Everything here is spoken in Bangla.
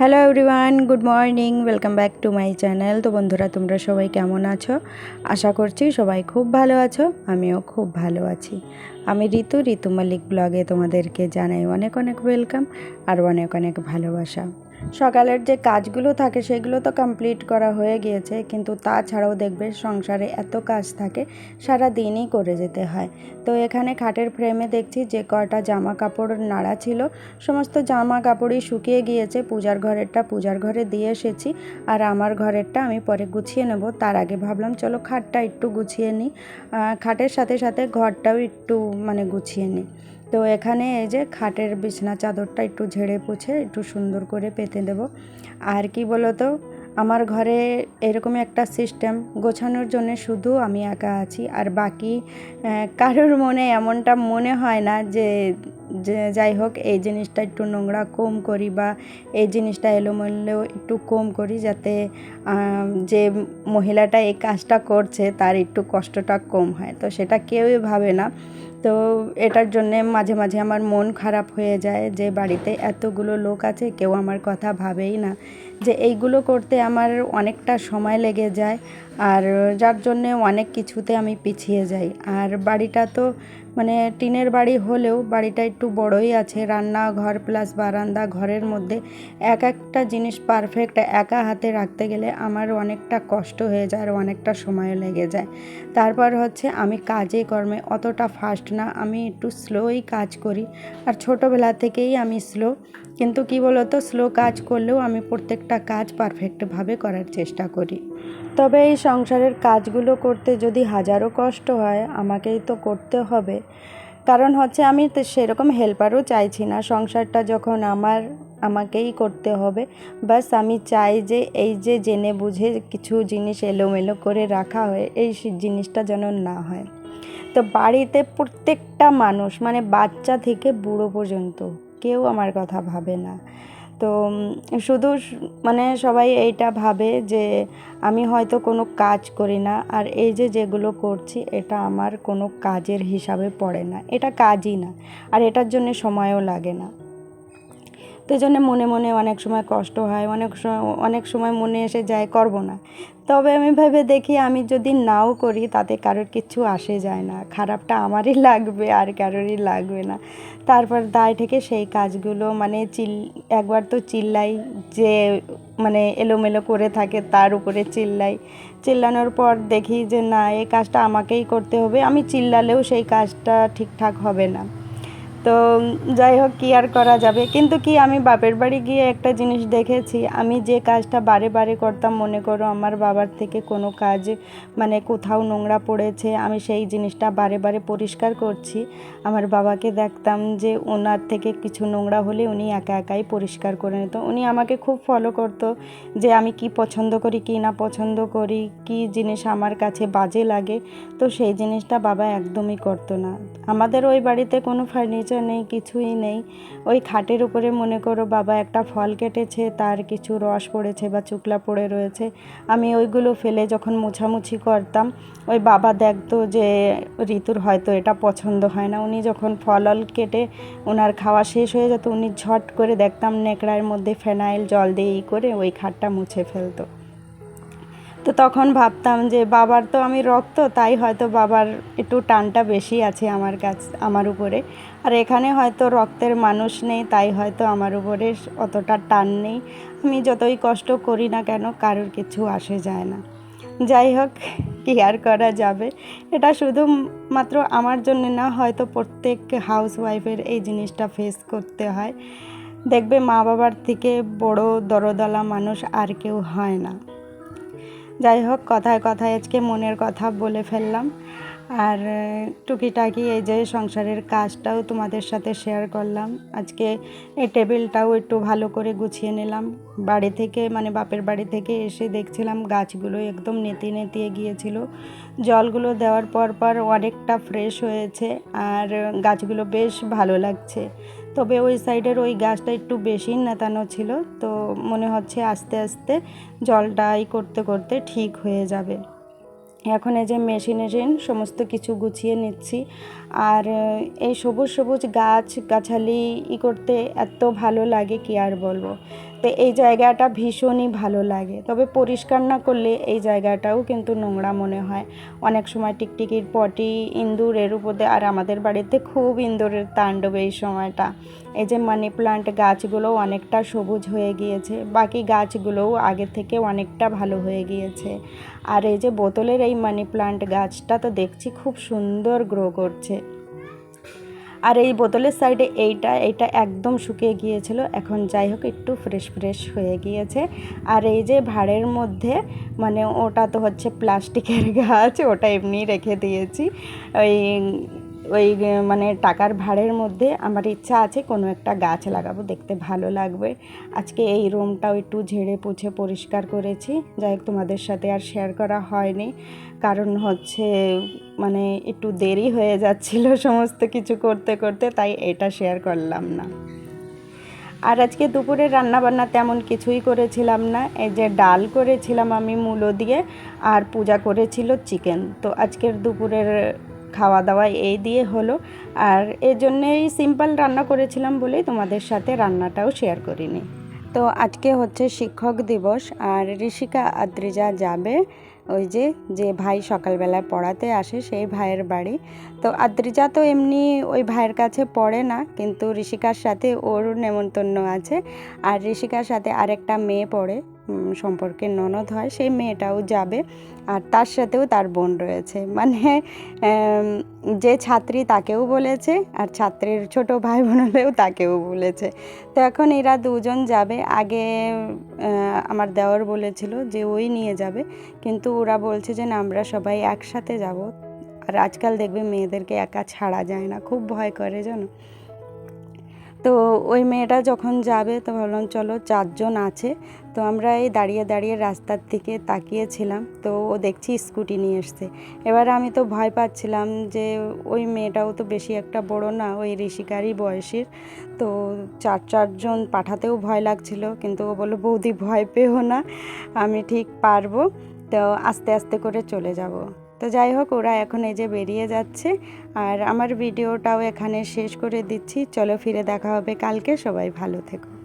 Hello everyone good morning welcome back to my channel তো বন্ধুরা, তোমরা সবাই কেমন আছো? আশা করছি সবাই খুব ভালো আছো, আমিও খুব ভালো আছি। আমি ঋতু ঋতু মালিক ব্লগে তোমাদেরকে জানাই অনেক অনেক ওয়েলকাম আর অনেক অনেক ভালোবাসা। সকালের যে কাজগুলো থাকে সেগুলো তো কমপ্লিট করা হয়ে গিয়েছে, কিন্তু তাছাড়াও দেখবে সংসারে এত কাজ থাকে, সারা দিনই করে যেতে হয়। তো এখানে খাটের ফ্রেমে দেখছি যে কয়টা জামা কাপড় নাড়া ছিল, সমস্ত জামা কাপড়ই শুকিয়ে গিয়েছে, পূজার ঘরেরটা পূজার ঘরে দিয়ে এসেছি, আর আমার ঘরেরটা আমি পরে গুছিয়ে নেব। তার আগে ভাবলাম, চলো খাটটা একটু গুছিয়ে নিই খাটের সাথে সাথে ঘরটাও একটু মানে গুছিয়ে নিই। তো এখানে এই যে খাটের বিছনা চাদরটা একটু ঝেড়ে পুছে একটু সুন্দর করে পেতে দেব। আর কি বলতো, আমার ঘরে এরকমই একটা সিস্টেম গোছানোর জন্য শুধু আমি একা আছি। আর বাকি কারোর মনে এমনটা মনে হয় না যে যে যাই হোক, এই জিনিসটা একটু নোংরা কম করি বা এই জিনিসটা এলোমেলো একটু কম করি যাতে যে মহিলাটা এই কাজটা করছে তার একটু কষ্টটা কম হয়। তো সেটা কেউই ভাবে না। তো এটার জন্যে মাঝে মাঝে আমার মন খারাপ হয়ে যায় যে বাড়িতে এতগুলো লোক আছে, কেউ আমার কথা ভাবেই না। যে এইগুলো করতে আমার অনেকটা সময় লেগে যায় আর যার জন্যে অনেক কিছুতে আমি পিছিয়ে যাই। আর বাড়িটা তো মানে টিনের বাড়ি হলেও বাড়িটা একটু বড়ই আছে রান্নাঘর প্লাস বারান্দা ঘরের মধ্যে এক একটা জিনিস পারফেক্ট একা হাতে রাখতে গেলে আমার অনেকটা কষ্ট হয়ে যায় আর অনেকটা সময় লেগে যায়। তারপর হচ্ছে আমি কাজে কর্মে অতটা ফাস্ট না, আমি একটু স্লোই কাজ করি। আর ছোটোবেলা থেকেই আমি স্লো কিন্তু কি বলতো স্লো কাজ করলেও আমি প্রত্যেকটা কাজ পারফেক্টভাবে করার চেষ্টা করি। তবে এই সংসারের কাজগুলো করতে যদি হাজারো কষ্ট হয়, আমাকেই তো করতে হবে। কারণ হচ্ছে আমি তো সেরকম হেল্পারও চাইছি না। সংসারটা যখন আমার, আমাকেই করতে হবে। বাস আমি চাই যে এই যে জেনে বুঝে কিছু জিনিস এলোমেলো করে রাখা হয়, এই জিনিসটা যেন না হয়। তো বাড়িতে প্রত্যেকটা মানুষ মানে বাচ্চা থেকে বুড়ো পর্যন্ত কেউ আমার কথা ভাবে না। তো শুধু মানে সবাই এইটা ভাবে যে আমি হয়তো কোনো কাজ করি না, আর এই যে যেগুলো করছি এটা আমার কোনো কাজের হিসাবে পড়ে না। এটা কাজই না, আর এটার জন্য সময়ও লাগে না। তো জন্য মনে মনে অনেক সময় কষ্ট হয়, অনেক সময় অনেক সময় মনে এসে যায়, করব না। তবে আমি ভেবে দেখি আমি যদি নাও করি তাতে কারোর কিছু আসে যায় না। খারাপটা আমারই লাগবে, আর কারোরই লাগবে না। তারপর দায় থেকে সেই কাজগুলো মানে চিল, একবার তো চিল্লাই যে মানে এলোমেলো করে থাকে তার উপরে চিল্লাই। চিল্লানোর পর দেখি যে না এই কাজটা আমাকেই করতে হবে। আমি চিল্লালেও সেই কাজটা ঠিকঠাক হবে না। তো যাই হোক, কী আর করা যাবে? কিন্তু কি, আমি বাপের বাড়ি গিয়ে একটা জিনিস দেখেছি। আমি যে কাজটা বারে বারে করতাম, মনে করো আমার বাবার থেকে কোনো কাজ মানে কোথাও নোংরা পড়েছে, আমি সেই জিনিসটা বারে বারে পরিষ্কার করছি। আমার বাবাকে দেখতাম যে ওনার থেকে কিছু নোংরা হলে উনি একা একাই পরিষ্কার করে নিত। উনি আমাকে খুব ফলো করতো যে আমি কি পছন্দ করি, কি না পছন্দ করি, কি জিনিস আমার কাছে বাজে লাগে। তো সেই জিনিসটা বাবা একদমই করতো না। আমাদের ওই বাড়িতে কোনো ফার্নিচার নেই, কিছুই নেই। ওই খাটের উপরে মনে করো বাবা একটা ফল কেটেছে, তার কিছু রস পড়েছে বা চুকলা পড়ে রয়েছে। আমি ওইগুলো ফেলে যখন মোছামুছি করতাম, ওই বাবা দেখতো যে ঋতুর হয়তো এটা পছন্দ হয় না। উনি যখন ফলল কেটে ওনার খাওয়া শেষ হয়ে যেত, উনি ঝট করে দেখতাম নেকড়ার মধ্যে ফেনাইল জল দিয়ে ই করে ওই খাটটা মুছে ফেলতো। তো তখন ভাবতাম যে বাবার তো আমি রক্ত, তাই হয়তো বাবার একটু টানটা বেশি আছে আমার কাছ, আমার উপরে। আর এখানে হয়তো রক্তের মানুষ নেই, তাই হয়তো আমার উপরে অতটা টান নেই। আমি যতই কষ্ট করি না কেন, কারোর কিছু আসে যায় না। যাই হোক, কি আর করা যাবে? এটা শুধু মাত্র আমার জন্য না, হয়তো প্রত্যেক হাউস ওয়াইফের এই জিনিসটা ফেস করতে হয়। দেখবে মা বাবার থেকে বড় দরদলা মানুষ আর কেউ হয় না। যাই হোক, কথায় কথায় আজকে মনের কথা বলে ফেললাম। আর টুকিটাকি এই যে সংসারের কাজটাও তোমাদের সাথে শেয়ার করলাম। আজকে এই টেবিলটাও একটু ভালো করে গুছিয়ে নিলাম। বাড়ি থেকে মানে বাপের বাড়ি থেকে এসে দেখছিলাম গাছগুলো একদম নেতিয়ে নেতিয়ে গিয়েছিল। জলগুলো দেওয়ার পর পর অনেকটা ফ্রেশ হয়েছে। আর, গাছগুলো বেশ ভালো লাগছে। তবে ওই সাইডের ওই গাছটা একটু বেশি নেতানো ছিল, তো মনে হচ্ছে আস্তে আস্তে জলটাই করতে করতে ঠিক হয়ে যাবে। এখন এই যে মেশিন এসেন সমস্ত কিছু গুছিয়ে নিচ্ছি। আর এই সবুজ সবুজ গাছ গাছালি ই করতে এত ভালো লাগে কি আর বলব? তো এই জায়গাটা ভীষণই ভালো লাগে। তবে পরিষ্কার না করলে এই জায়গাটাও কিন্তু নোংরা মনে হয়। অনেক সময় টিকটিকির পটি ইঁদুর এর উপর আর আমাদের বাড়িতে খুব ইঁদুরের তাণ্ডব এই সময়টা। এই যে মানি প্লান্ট গাছগুলো অনেকটা সবুজ হয়ে গিয়েছে। বাকি গাছগুলোও আগে থেকে অনেকটা ভালো হয়ে গিয়েছে। আর এই যে বোতলের এই মানি প্লান্ট গাছটা তো দেখছি খুব সুন্দর গ্রো করছে। আর এই বোতলের সাইডে এইটা এইটা একদম শুকিয়ে গিয়েছিল। এখন যাই হোক, একটু ফ্রেশ ফ্রেশ হয়ে গিয়েছে। আর এই যে ভাড়ের মধ্যে মানে ওটা তো হচ্ছে প্লাস্টিকের গাছ, ওটা এমনি রেখে দিয়েছি। ওই ওই মানে টাকার ভাড়ের মধ্যে আমার ইচ্ছা আছে কোনো একটা গাছ লাগাবো, দেখতে ভালো লাগবে। আজকে এই রুমটাও একটু ঝেড়ে পুছে পরিষ্কার করেছি। যাই হোক, তোমাদের সাথে আর শেয়ার করা হয়নি। কারণ হচ্ছে মানে একটু দেরি হয়ে যাচ্ছিল সমস্ত কিছু করতে করতে, তাই এটা শেয়ার করলাম না। আর আজকে দুপুরে রান্না বান্না তেমন কিছুই করেছিলাম না। এই যে ডাল করেছিলাম আমি মূলো দিয়ে, আর পূজা করেছিল চিকেন। তো আজকের দুপুরের খাওয়া দাওয়া এই দিয়ে হলো। আর এর জন্যেই সিম্পল রান্না করেছিলাম বলেই তোমাদের সাথে রান্নাটাও শেয়ার করিনি। তো আজকে হচ্ছে শিক্ষক দিবস আর ঋষিকা আদ্রিজা যাবে। ওই যে যে ভাই সকালবেলায় পড়াতে আসে সেই ভাইয়ের বাড়ি। তো আদ্রিজা তো এমনি ওই ভাইয়ের কাছে পড়ে না, কিন্তু ঋষিকার সাথে ওর নেমন্তন্ন আছে। আর ঋষিকার সাথে আরেকটা মেয়ে পড়ে। সম্পর্কে ননদ হয়, সেই মেয়েটাও যাবে। আর তার সাথেও তার বোন রয়েছে। মানে যে ছাত্রী তাকেও বলেছে, আর ছাত্রীর ছোট ভাই বোন হলেও তাকেও বলেছে। তো এখন এরা দুজন যাবে। আগে আমার দেওয়ার বলেছিল যে ওই নিয়ে যাবে। কিন্তু ওরা বলছে যে না, আমরা সবাই একসাথে যাব। আর আজকাল দেখবে মেয়েদেরকে একা ছাড়া যায় না। খুব ভয় করে, জানো? তো ওই মেয়েটা যখন যাবে, তো ভাবলাম চলো চারজন আছে। তো আমরা এই দাঁড়িয়ে দাঁড়িয়ে রাস্তার দিকে তাকিয়েছিলাম, তো ও দেখছি স্কুটি নিয়ে এসছে। এবার আমি তো ভয় পাচ্ছিলাম যে ওই মেয়েটাও তো বেশি একটা বড় না, ওই ঋষিকারই বয়সীর। তো চার চারজন পাঠাতেও ভয় লাগছিল, কিন্তু ও বলল, বৌদি, ভয় পেও না, আমি ঠিক পারব। তো আস্তে আস্তে করে চলে যাব। তো যাই হোক, ওরা এখন এই যে বেরিয়ে যাচ্ছে। আর আমার ভিডিওটাও এখানে শেষ করে দিচ্ছি। চলো ফিরে দেখা হবে কালকে। সবাই ভালো থেকো।